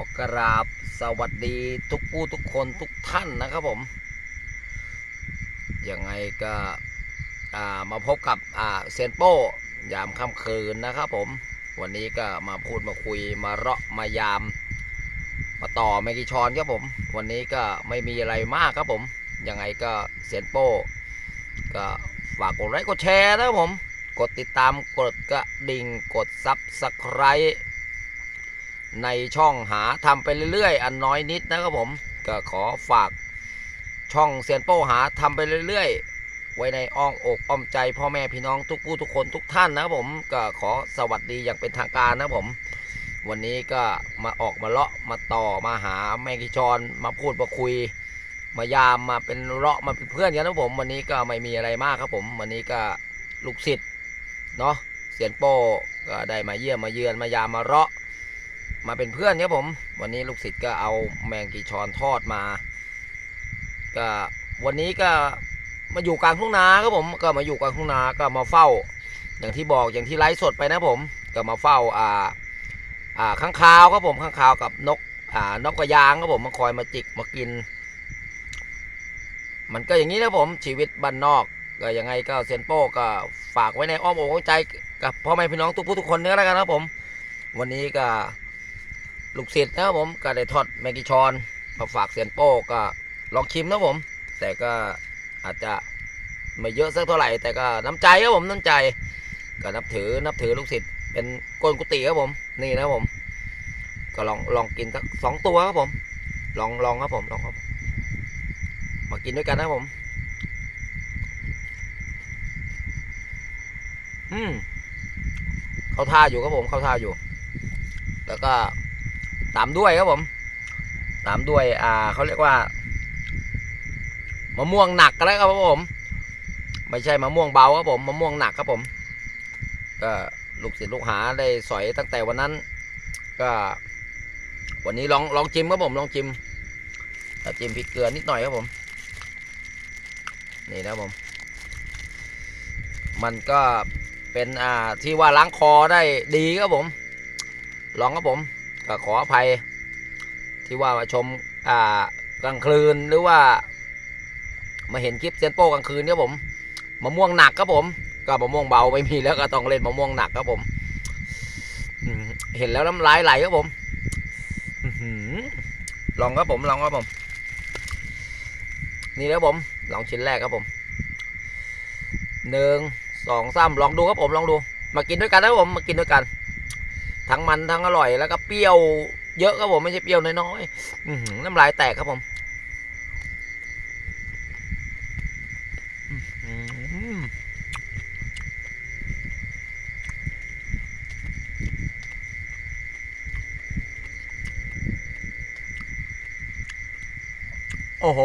อกราบสวัสดีทุกผู้ทุกคนทุกท่านนะครับผม ยังไงก็มาพบกับเซนโป้ยามค่ำคืนนะครับผม วันนี้ก็มาพูดมาคุยมาเราะมายาม มาต่อแมกกิชอนครับผม วันนี้ก็ไม่มีอะไรมากครับผม ยังไงก็เซนโป้ก็ฝากกดไลค์กดแชร์นะครับผม กดติดตามกดกระดิ่งกดซับสไคร b ์ ในช่องหาทำไปเรื่อยๆ อันน้อยนิดนะครับผม ก็ขอฝากช่องเซียนโป้หาทำไปเรื่อยๆ ไว้ในอ้อมอกอ้อมใจพ่อแม่พี่น้องทุกผู้ทุกคนทุกท่านนะครับผมก็ขอสวัสดีอย่างเป็นทางการนะครับผม วันนี้ก็มาออกมาเลาะมาต่อมาหาแมงกิจรมาพูดมาคุย มายามมาเป็นเลาะมาเป็นเพื่อนกันนะครับผม วันนี้ก็ไม่มีอะไรมากครับผม วันนี้ก็ลูกศิษย์เนาะเสียนโป้ก็ได้มาเยี่ยมมาเยือนมายามมาเลาะ มาเป็นเพื่อนครับผม วันนี้ลูกศิษย์ก็เอาแมงกีชอนทอดมาก็วันนี้ก็มาอยู่กลางทุ่งนาครับผมก็มาอยู่กลางทุ่งนาก็มาเฝ้า อย่างที่บอกอย่างที่ไลฟ์สดไปนะผมก็มาเฝ้าอ่าอ่าข้างคาวครับผมข้างคาวกับนกอ่านกกระยางครับผมมาคอยมาจิกมากิน มันก็อย่างนี้นะผมชีวิตบ้านนอกก็ยังไงก็เซนโป้ก็ฝากไว้ในอ้อมอกอ้อมใจกับพ่อแม่พี่น้องทุกผู้ทุกคนเนื้อแล้วกันนะครับผม วันนี้ก็ ลูกศิษย์นะครับผมก็ได้ทอดแมกิชอนมาฝากเซียนโป้ก็ลองชิมนะผม แต่ก็อาจจะไม่เยอะสักเท่าไหร่ แต่ก็น้ำใจครับผมน้ำใจ ก็นับถือนับถือลูกศิษย์เป็นก้นกุฏิครับผม นี่นะผม ก็ลองลองกินสักสองตัวครับผม ลองลองครับผมลองครับ มากินด้วยกันนะผม อืมเข้าท่าอยู่ครับผมเข้าท่าอยู่ แล้วก็ ตามด้วยครับผม ตามด้วย อ่าเขาเรียกว่ามะม่วงหนักกันแล้วครับผม ไม่ใช่มะม่วงเบาครับผมมะม่วงหนักครับผม ก็ลูกศิษย์ลูกหาได้สอยตั้งแต่วันนั้น ก็ วันนี้ลองลองจิ้มครับผมลองจิ้มจิ้มพริกเกลือนิดหน่อยครับผม นี่นะผม มันก็เป็นอ่าที่ว่าล้างคอได้ดีครับผม ลองครับผม ก็ขออภัย ที่ว่ามาชมอ่ากลางคืนหรือว่า มาเห็นคลิปเซียนโป้กลางคืนครับผมมะม่วงหนักครับผม ก็มะม่วงเบาไม่มีแล้วก็ต้องเล่นมะม่วงหนักครับผมเห็นแล้วน้ำลายไหลครับผมลองครับผมลองครับผม นี่แล้วผมลองชิ้นแรกครับผมหนึ่งสองสามลองดูครับผมลองดู มากินด้วยกันนะครับผมมากินด้วยกัน ทั้งมันทั้งอร่อยแล้วก็เปรี้ยวเยอะครับผมไม่ใช่เปรี้ยวน้อยๆน้ำลายแตกครับผมโอ้โห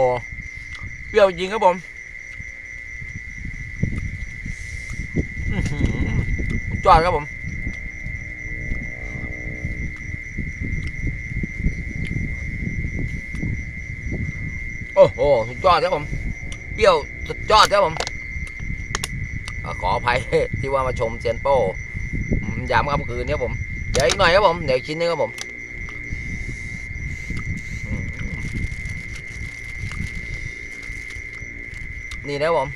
เปรี้ยวจริงครับผมอื้อหือสุดยอดครับผม โอ้โหสุดยอดครับผม เปรี้ยวสุดยอดครับผม ขออภัยที่ว่ามาชมเซียนโป้ยามค่ำคืนนี้ครับผม เดี๋ยวอีกหน่อยครับผม เดี๋ยวชิ้นนึงครับผมนี่นะผม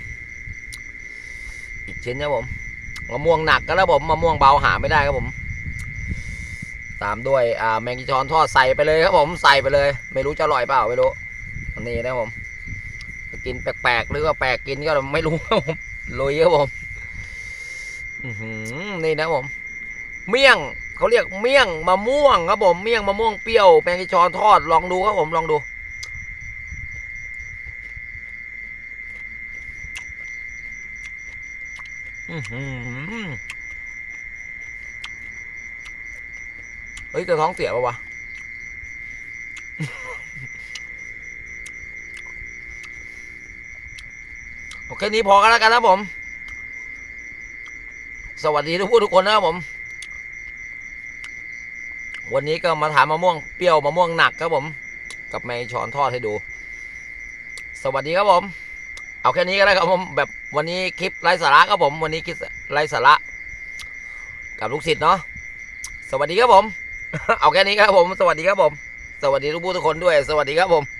อีกชิ้นนะผมมะม่วงหนักก็แล้วผมมะม่วงเบาหาไม่ได้ครับผม ตามด้วยอ่าแมงกีชอนทอดใส่ไปเลยครับผมใส่ไปเลย ไม่รู้จะอร่อยเปล่าไม่รู้ นนี้นะผมกินแปลกๆหรือว่าแปลกกินก็ไม่รู้ครับผมลุยครับผมนี่นะผม เมี่ยงเขาเรียกเมี่ยงมะม่วงครับผมเมี่ยงมะม่วงเปรี้ยวแมงกีชอนทอดลองดูครับผมลองดูเฮ้ยจะท้องเสียปะวะ โอเคนี้พอกันแล้วกันนะผม สวัสดีทุกผู้ทุกคนนะครับผม วันนี้ก็มาถามมะม่วงเปรี้ยวมะม่วงหนักครับผม กับแมงช้อนทอดให้ดู สวัสดีครับผม เอาแค่นี้ก็ได้ครับผมแบบวันนี้คลิปไร้สาระครับผม วันนี้คลิปไร้สาระ กับลูกศิษย์เนาะสวัสดีครับผม เอาแค่นี้ครับผม สวัสดีครับผม สวัสดีทุกผู้ทุกคนด้วย สวัสดีครับผม